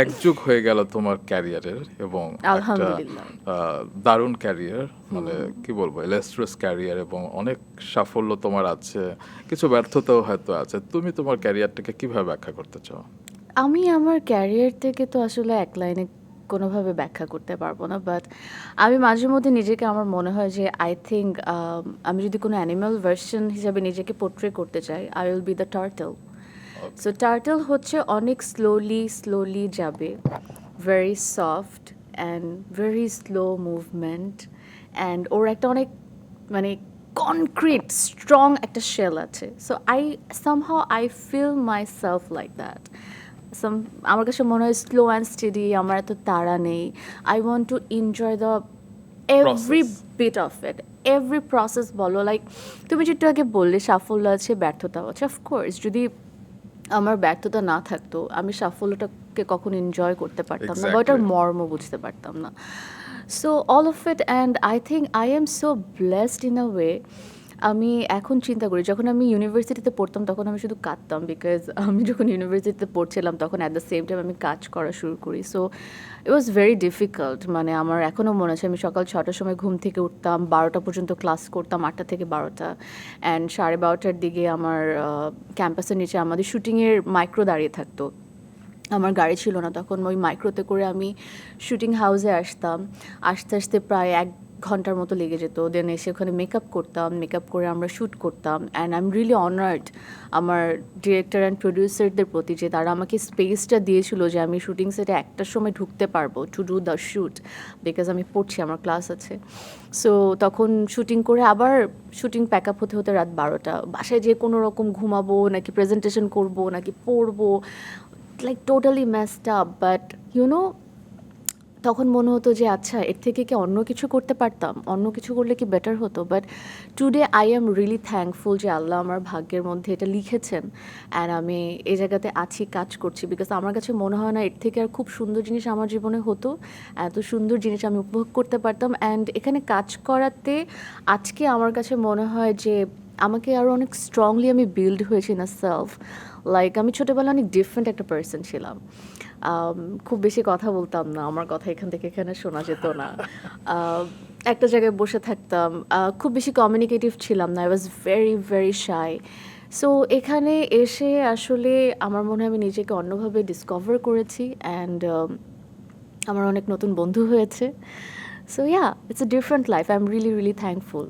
একযুগ হয়ে গেল তোমার ক্যারিয়ারের এবং একটা দারুণ ক্যারিয়ার মানে কি বলব ইলাস্ট্রাস ক্যারিয়ার এবং অনেক সাফল্য তোমার আছে কিছু ব্যর্থতাও হয়তো আছে। তুমি তোমার ক্যারিয়ারটাকে কীভাবে ব্যাখ্যা করতে চাও? আমি আমার ক্যারিয়ার থেকে তো আসলে এক লাইনে কোনোভাবে ব্যাখ্যা করতে পারব না বাট আমি মাঝে মধ্যে নিজেকে আমার মনে হয় যে আই থিঙ্ক আমি যদি কোনো অ্যানিম্যাল ভার্সন হিসাবে নিজেকে পোট্রে করতে চাই I will be the turtle so turtle হচ্ছে অনেক স্লোলি স্লোলি যাবে। Very soft and very slow movement and ওর একটা অনেক মানে কনক্রিট স্ট্রং একটা শেল আছে। So I somehow I feel myself like that some আমার কাছে মনে হয় স্লো অ্যান্ড স্টেডি আমার এত তাড়া নেই। I want to enjoy the every. Bit of it every process বলো। লাইক তুমি যেটা আগে বললে সাফল্য আছে ব্যর্থতা আছে অফকোর্স যদি আমার ব্যর্থতা না থাকতো আমি সাফল্যটাকে কখন এনজয় করতে পারতাম না বা ওটার মর্ম বুঝতে পারতাম না। So all of it and I think I am so blessed in a way আমি এখন চিন্তা করি, যখন আমি ইউনিভার্সিটিতে পড়তাম তখন আমি শুধু কাঁদতাম বিকজ আমি যখন ইউনিভার্সিটিতে পড়ছিলাম তখন অ্যাট দ্য সেম টাইম আমি কাজ করা শুরু করি। So it was very difficult মানে আমার এখনও মনে আছে আমি সকাল ছটার সময় ঘুম থেকে উঠতাম, বারোটা পর্যন্ত ক্লাস করতাম, আটটা থেকে বারোটা। অ্যান্ড সাড়ে বারোটার দিকে আমার ক্যাম্পাসের নিচে আমাদের শুটিংয়ের মাইক্রো দাঁড়িয়ে থাকতো। আমার গাড়ি ছিল না তখন, ওই মাইক্রোতে করে আমি শুটিং হাউসে আসতাম। আসতে আসতে প্রায় এক ঘণ্টার মতো লেগে যেত। দেন এসে ওখানে মেকআপ করতাম মেকআপ করে আমরা শ্যুট করতাম। And I am really honoured আমার ডিরেক্টর অ্যান্ড প্রডিউসারদের প্রতি যে তারা আমাকে স্পেসটা দিয়েছিল যে আমি শুটিং সেটে একটার সময় ঢুকতে পারব to do the shoot because আমি পড়ছি, আমার ক্লাস আছে। সো তখন শুটিং করে আবার শুটিং প্যাক আপ হতে হতে রাত বারোটা। বাসায় যে কোনো রকম ঘুমাবো, নাকি প্রেজেন্টেশন করব, নাকি পড়ব like totally messed up but you know তখন মনে হতো যে আচ্ছা এর থেকে কি অন্য কিছু করতে পারতাম? অন্য কিছু করলে কি বেটার হতো? But today I am really thankful যে, আল্লাহ আমার ভাগ্যের মধ্যে এটা লিখেছেন। অ্যান্ড আমি এই জায়গাতে আছি, কাজ করছি। বিকজ আমার কাছে মনে হয় না, এর থেকে আর খুব সুন্দর জিনিস আমার জীবনে হতো। এত সুন্দর জিনিস আমি উপভোগ করতে পারতাম। অ্যান্ড এখানে কাজ করাতে আজকে আমার কাছে মনে হয় যে আমাকে আরও অনেক স্ট্রংলি আমি বিল্ড হয়েছি না সেলফ লাইক আমি ছোটোবেলায় অনেক ডিফারেন্ট একটা পার্সন ছিলাম। খুব বেশি কথা বলতাম না, আমার কথা এখান থেকে এখানে শোনা যেত না। একটা জায়গায় বসে থাকতাম। খুব বেশি কমিউনিকেটিভ ছিলাম না I was very very shy so এখানে এসে আসলে আমার মনে হয় আমি নিজেকে অন্যভাবে ডিসকভার করেছি অ্যান্ড আমার অনেক নতুন বন্ধু হয়েছে। So yeah it's a different life I am really really thankful